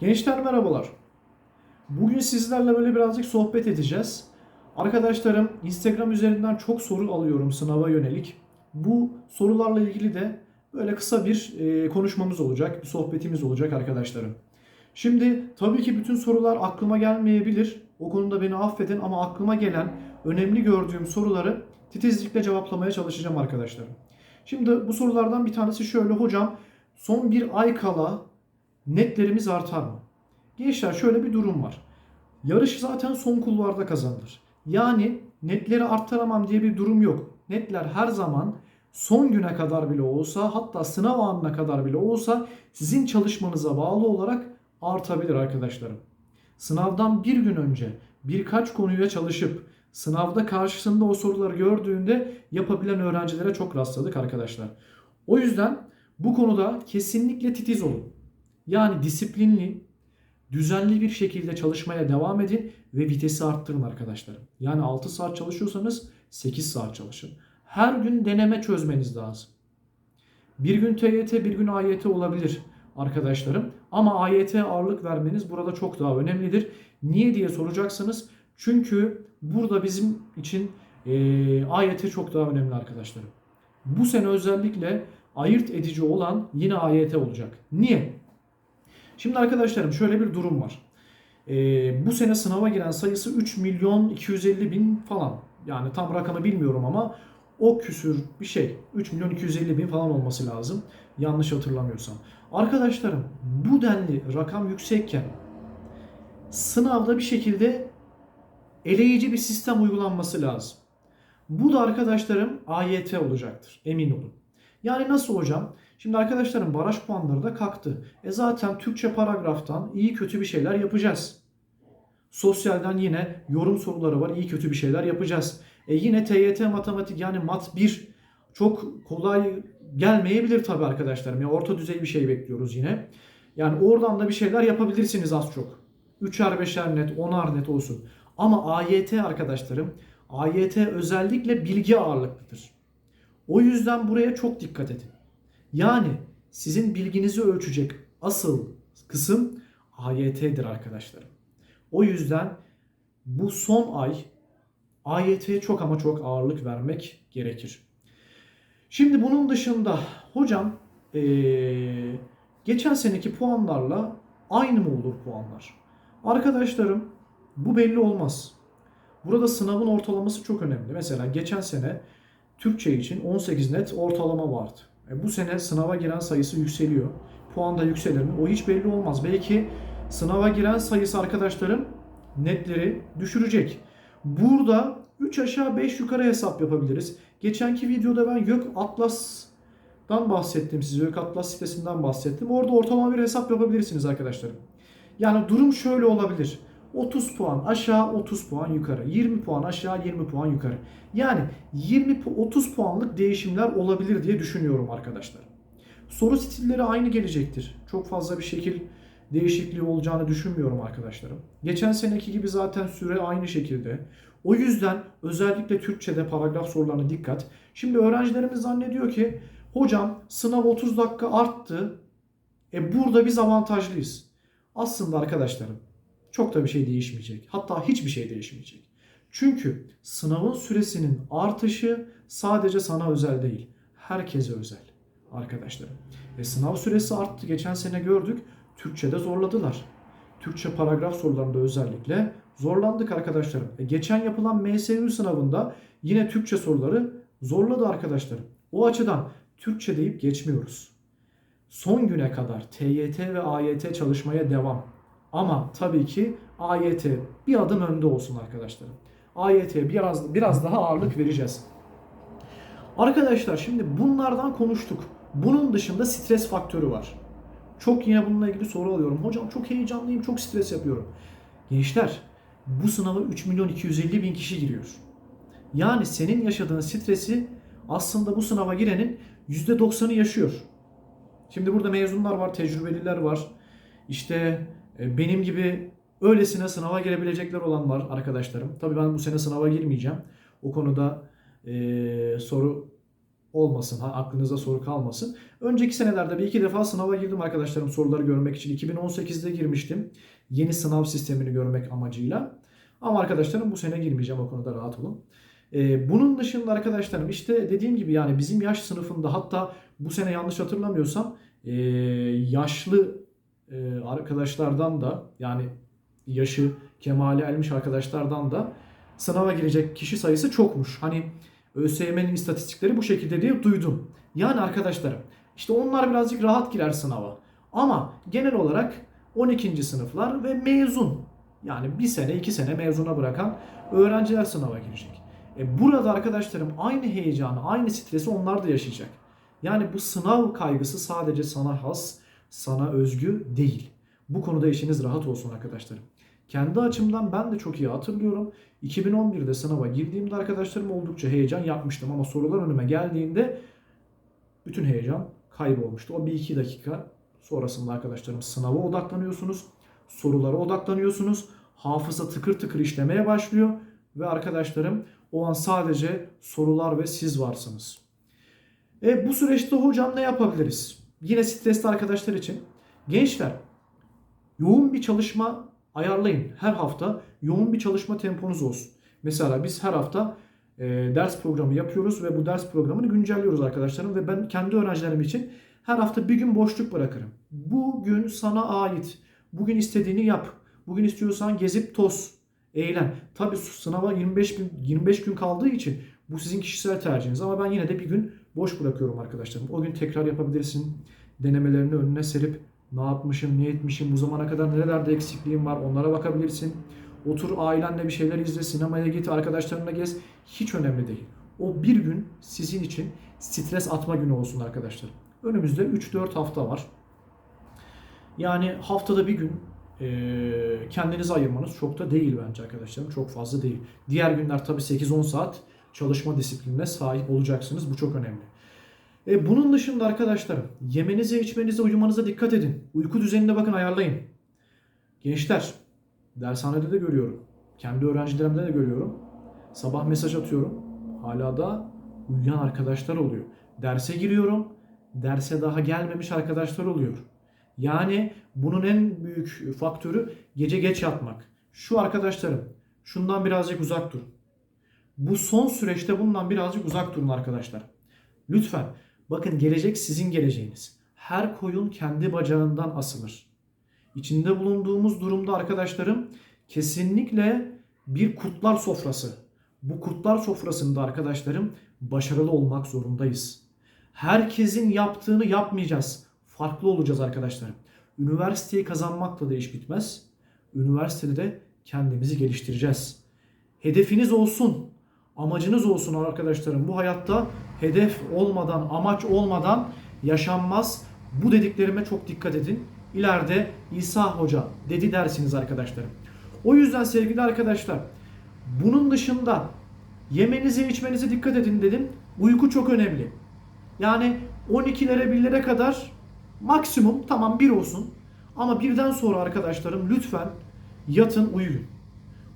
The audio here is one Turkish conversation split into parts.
Gençler merhabalar. Bugün sizlerle böyle birazcık sohbet edeceğiz. Arkadaşlarım Instagram üzerinden çok soru alıyorum sınava yönelik. Bu sorularla ilgili de böyle kısa bir e, konuşmamız olacak, bir sohbetimiz olacak arkadaşlarım. Şimdi tabii ki bütün sorular aklıma gelmeyebilir. O konuda beni affedin ama aklıma gelen önemli gördüğüm soruları titizlikle cevaplamaya çalışacağım arkadaşlarım. Şimdi bu sorulardan bir tanesi şöyle hocam son bir ay kala netlerimiz artar mı? Gençler şöyle bir durum var. Yarış zaten son kulvarda kazanılır. Yani netleri arttıramam diye bir durum yok. Netler her zaman son güne kadar bile olsa hatta sınav anına kadar bile olsa sizin çalışmanıza bağlı olarak artabilir arkadaşlarım. Sınavdan bir gün önce birkaç konuya çalışıp sınavda karşısında o soruları gördüğünde yapabilen öğrencilere çok rastladık arkadaşlar. O yüzden bu konuda kesinlikle titiz olun. Yani disiplinli, düzenli bir şekilde çalışmaya devam edin ve vitesi arttırın arkadaşlarım. Yani 6 saat çalışıyorsanız 8 saat çalışın. Her gün deneme çözmeniz lazım. Bir gün TYT, bir gün AYT olabilir arkadaşlarım. Ama AYT ağırlık vermeniz burada çok daha önemlidir. Niye diye soracaksınız. Çünkü burada bizim için e, AYT çok daha önemli arkadaşlarım. Bu sene özellikle ayırt edici olan yine AYT olacak. Niye? Şimdi arkadaşlarım şöyle bir durum var. Ee, bu sene sınava giren sayısı 3 milyon 250 bin falan. Yani tam rakamı bilmiyorum ama o küsür bir şey. 3 milyon 250 bin falan olması lazım. Yanlış hatırlamıyorsam. Arkadaşlarım bu denli rakam yüksekken sınavda bir şekilde eleyici bir sistem uygulanması lazım. Bu da arkadaşlarım AYT olacaktır. Emin olun. Yani nasıl hocam? Şimdi arkadaşlarım baraj puanları da kalktı. E zaten Türkçe paragraftan iyi kötü bir şeyler yapacağız. Sosyalden yine yorum soruları var. iyi kötü bir şeyler yapacağız. E yine TYT matematik yani mat 1 çok kolay gelmeyebilir tabii arkadaşlarım. Ya orta düzey bir şey bekliyoruz yine. Yani oradan da bir şeyler yapabilirsiniz az çok. 3'er 5'er net, 10'ar net olsun. Ama AYT arkadaşlarım, AYT özellikle bilgi ağırlıklıdır. O yüzden buraya çok dikkat edin. Yani sizin bilginizi ölçecek asıl kısım AYT'dir arkadaşlarım. O yüzden bu son ay AYT'ye çok ama çok ağırlık vermek gerekir. Şimdi bunun dışında hocam ee, geçen seneki puanlarla aynı mı olur puanlar? Arkadaşlarım bu belli olmaz. Burada sınavın ortalaması çok önemli. Mesela geçen sene Türkçe için 18 net ortalama vardı. E bu sene sınava giren sayısı yükseliyor. Puan da yükselir mi? O hiç belli olmaz. Belki sınava giren sayısı arkadaşlarım netleri düşürecek. Burada 3 aşağı 5 yukarı hesap yapabiliriz. Geçenki videoda ben YÖK Atlas'tan bahsettim size. YÖK Atlas sitesinden bahsettim. Orada ortalama bir hesap yapabilirsiniz arkadaşlarım. Yani durum şöyle olabilir. 30 puan aşağı 30 puan yukarı. 20 puan aşağı 20 puan yukarı. Yani 20 pu- 30 puanlık değişimler olabilir diye düşünüyorum arkadaşlar. Soru stilleri aynı gelecektir. Çok fazla bir şekil değişikliği olacağını düşünmüyorum arkadaşlarım. Geçen seneki gibi zaten süre aynı şekilde. O yüzden özellikle Türkçe'de paragraf sorularına dikkat. Şimdi öğrencilerimiz zannediyor ki hocam sınav 30 dakika arttı. E burada biz avantajlıyız. Aslında arkadaşlarım çok da bir şey değişmeyecek. Hatta hiçbir şey değişmeyecek. Çünkü sınavın süresinin artışı sadece sana özel değil. Herkese özel arkadaşlarım. Ve sınav süresi arttı. Geçen sene gördük. Türkçe'de zorladılar. Türkçe paragraf sorularında özellikle zorlandık arkadaşlarım. E geçen yapılan MSU sınavında yine Türkçe soruları zorladı arkadaşlarım. O açıdan Türkçe deyip geçmiyoruz. Son güne kadar TYT ve AYT çalışmaya devam. Ama tabii ki AYT bir adım önde olsun arkadaşlarım. AYT'ye biraz biraz daha ağırlık vereceğiz. Arkadaşlar şimdi bunlardan konuştuk. Bunun dışında stres faktörü var. Çok yine bununla ilgili soru alıyorum. Hocam çok heyecanlıyım, çok stres yapıyorum. Gençler bu sınava 3 milyon 250 bin kişi giriyor. Yani senin yaşadığın stresi aslında bu sınava girenin %90'ı yaşıyor. Şimdi burada mezunlar var, tecrübeliler var. İşte benim gibi öylesine sınava girebilecekler olan var arkadaşlarım. Tabii ben bu sene sınava girmeyeceğim. O konuda e, soru olmasın. Ha, aklınıza soru kalmasın. Önceki senelerde bir iki defa sınava girdim arkadaşlarım soruları görmek için. 2018'de girmiştim. Yeni sınav sistemini görmek amacıyla. Ama arkadaşlarım bu sene girmeyeceğim o konuda rahat olun. Ee, bunun dışında arkadaşlarım işte dediğim gibi yani bizim yaş sınıfında hatta bu sene yanlış hatırlamıyorsam ee, yaşlı ee, arkadaşlardan da yani yaşı kemale ermiş arkadaşlardan da sınava girecek kişi sayısı çokmuş. Hani ÖSYM'nin istatistikleri bu şekilde diye duydum. Yani arkadaşlarım işte onlar birazcık rahat girer sınava. Ama genel olarak 12. sınıflar ve mezun yani bir sene iki sene mezuna bırakan öğrenciler sınava girecek. E burada arkadaşlarım aynı heyecanı, aynı stresi onlar da yaşayacak. Yani bu sınav kaygısı sadece sana has, sana özgü değil. Bu konuda işiniz rahat olsun arkadaşlarım. Kendi açımdan ben de çok iyi hatırlıyorum. 2011'de sınava girdiğimde arkadaşlarım oldukça heyecan yapmıştım ama sorular önüme geldiğinde bütün heyecan kaybolmuştu. O bir iki dakika sonrasında arkadaşlarım sınava odaklanıyorsunuz, sorulara odaklanıyorsunuz, hafıza tıkır tıkır işlemeye başlıyor ve arkadaşlarım o an sadece sorular ve siz varsınız. E bu süreçte hocam ne yapabiliriz? Yine stresli arkadaşlar için. Gençler yoğun bir çalışma ayarlayın. Her hafta yoğun bir çalışma temponuz olsun. Mesela biz her hafta e, ders programı yapıyoruz ve bu ders programını güncelliyoruz arkadaşlarım ve ben kendi öğrencilerim için her hafta bir gün boşluk bırakırım. Bugün sana ait. Bugün istediğini yap. Bugün istiyorsan gezip toz, eğlen. Tabi sınava 25 gün 25 gün kaldığı için bu sizin kişisel tercihiniz ama ben yine de bir gün boş bırakıyorum arkadaşlarım. O gün tekrar yapabilirsin. Denemelerini önüne serip ne yapmışım, ne etmişim, bu zamana kadar nerelerde eksikliğim var onlara bakabilirsin. Otur ailenle bir şeyler izle, sinemaya git, arkadaşlarınla gez. Hiç önemli değil. O bir gün sizin için stres atma günü olsun arkadaşlar. Önümüzde 3-4 hafta var. Yani haftada bir gün kendinize ayırmanız çok da değil bence arkadaşlarım. Çok fazla değil. Diğer günler tabii 8-10 saat çalışma disiplinine sahip olacaksınız. Bu çok önemli. E, bunun dışında arkadaşlarım yemenize, içmenize, uyumanıza dikkat edin. Uyku düzenine bakın ayarlayın. Gençler dershanede de görüyorum. Kendi öğrencilerimde de görüyorum. Sabah mesaj atıyorum. Hala da uyuyan arkadaşlar oluyor. Derse giriyorum. Derse daha gelmemiş arkadaşlar oluyor. Yani bunun en büyük faktörü gece geç yatmak. Şu arkadaşlarım şundan birazcık uzak durun. Bu son süreçte bundan birazcık uzak durun arkadaşlar. Lütfen bakın gelecek sizin geleceğiniz. Her koyun kendi bacağından asılır. İçinde bulunduğumuz durumda arkadaşlarım kesinlikle bir kurtlar sofrası. Bu kurtlar sofrasında arkadaşlarım başarılı olmak zorundayız. Herkesin yaptığını yapmayacağız. Farklı olacağız arkadaşlarım. Üniversiteyi kazanmakla da iş bitmez. Üniversitede de kendimizi geliştireceğiz. Hedefiniz olsun, amacınız olsun arkadaşlarım. Bu hayatta hedef olmadan, amaç olmadan yaşanmaz. Bu dediklerime çok dikkat edin. İleride İsa Hoca dedi dersiniz arkadaşlarım. O yüzden sevgili arkadaşlar bunun dışında yemenize içmenize dikkat edin dedim. Uyku çok önemli. Yani 12'lere 1'lere kadar maksimum tamam bir olsun. Ama birden sonra arkadaşlarım lütfen yatın uyuyun.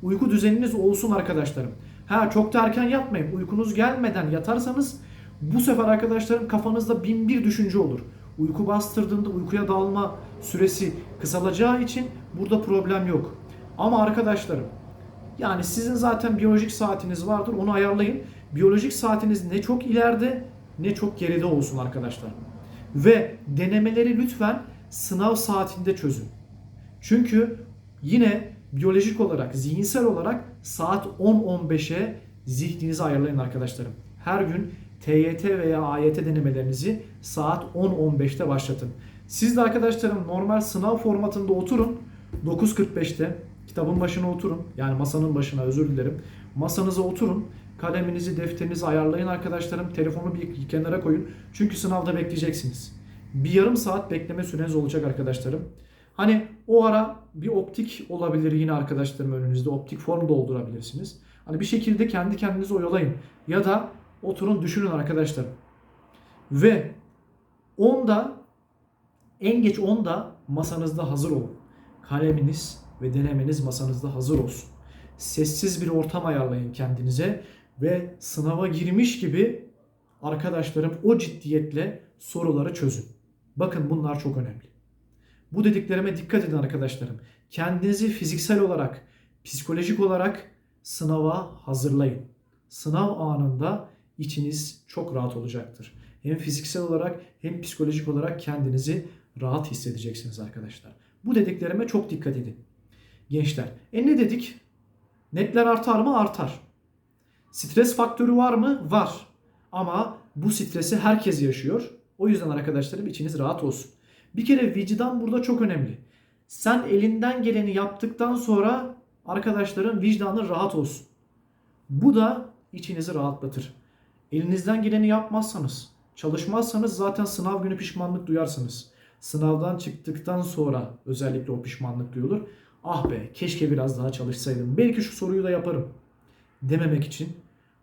Uyku düzeniniz olsun arkadaşlarım. Ha çok da erken yatmayın. Uykunuz gelmeden yatarsanız bu sefer arkadaşlarım kafanızda bin bir düşünce olur. Uyku bastırdığında uykuya dalma süresi kısalacağı için burada problem yok. Ama arkadaşlarım yani sizin zaten biyolojik saatiniz vardır onu ayarlayın. Biyolojik saatiniz ne çok ileride ne çok geride olsun arkadaşlar. Ve denemeleri lütfen sınav saatinde çözün. Çünkü yine biyolojik olarak, zihinsel olarak saat 10-15'e zihninizi ayarlayın arkadaşlarım. Her gün TYT veya AYT denemelerinizi saat 10-15'te başlatın. Siz de arkadaşlarım normal sınav formatında oturun. 9.45'te kitabın başına oturun. Yani masanın başına özür dilerim. Masanıza oturun. Kaleminizi, defterinizi ayarlayın arkadaşlarım. Telefonu bir kenara koyun. Çünkü sınavda bekleyeceksiniz. Bir yarım saat bekleme süreniz olacak arkadaşlarım. Hani o ara bir optik olabilir yine arkadaşlarım önünüzde. Optik form doldurabilirsiniz. Hani bir şekilde kendi kendinizi oyalayın. Ya da oturun düşünün arkadaşlarım. Ve 10'da en geç 10'da masanızda hazır olun. Kaleminiz ve denemeniz masanızda hazır olsun. Sessiz bir ortam ayarlayın kendinize ve sınava girmiş gibi arkadaşlarım o ciddiyetle soruları çözün. Bakın bunlar çok önemli. Bu dediklerime dikkat edin arkadaşlarım. Kendinizi fiziksel olarak, psikolojik olarak sınava hazırlayın. Sınav anında içiniz çok rahat olacaktır. Hem fiziksel olarak hem psikolojik olarak kendinizi rahat hissedeceksiniz arkadaşlar. Bu dediklerime çok dikkat edin. Gençler, e ne dedik? Netler artar mı? Artar. Stres faktörü var mı? Var. Ama bu stresi herkes yaşıyor. O yüzden arkadaşlarım içiniz rahat olsun. Bir kere vicdan burada çok önemli. Sen elinden geleni yaptıktan sonra arkadaşların vicdanı rahat olsun. Bu da içinizi rahatlatır. Elinizden geleni yapmazsanız, çalışmazsanız zaten sınav günü pişmanlık duyarsınız. Sınavdan çıktıktan sonra özellikle o pişmanlık duyulur. Ah be keşke biraz daha çalışsaydım. Belki şu soruyu da yaparım dememek için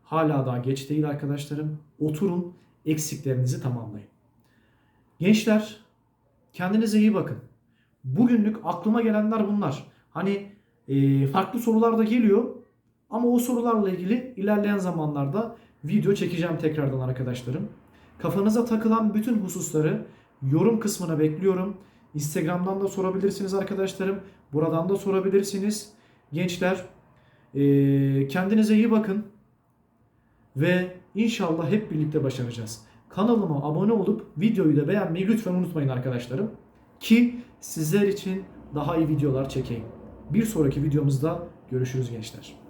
hala daha geç değil arkadaşlarım. Oturun eksiklerinizi tamamlayın. Gençler kendinize iyi bakın. Bugünlük aklıma gelenler bunlar. Hani e, farklı sorular da geliyor ama o sorularla ilgili ilerleyen zamanlarda video çekeceğim tekrardan arkadaşlarım. Kafanıza takılan bütün hususları yorum kısmına bekliyorum. Instagram'dan da sorabilirsiniz arkadaşlarım. Buradan da sorabilirsiniz. Gençler e, kendinize iyi bakın. Ve inşallah hep birlikte başaracağız. Kanalıma abone olup videoyu da beğenmeyi lütfen unutmayın arkadaşlarım. Ki sizler için daha iyi videolar çekeyim. Bir sonraki videomuzda görüşürüz gençler.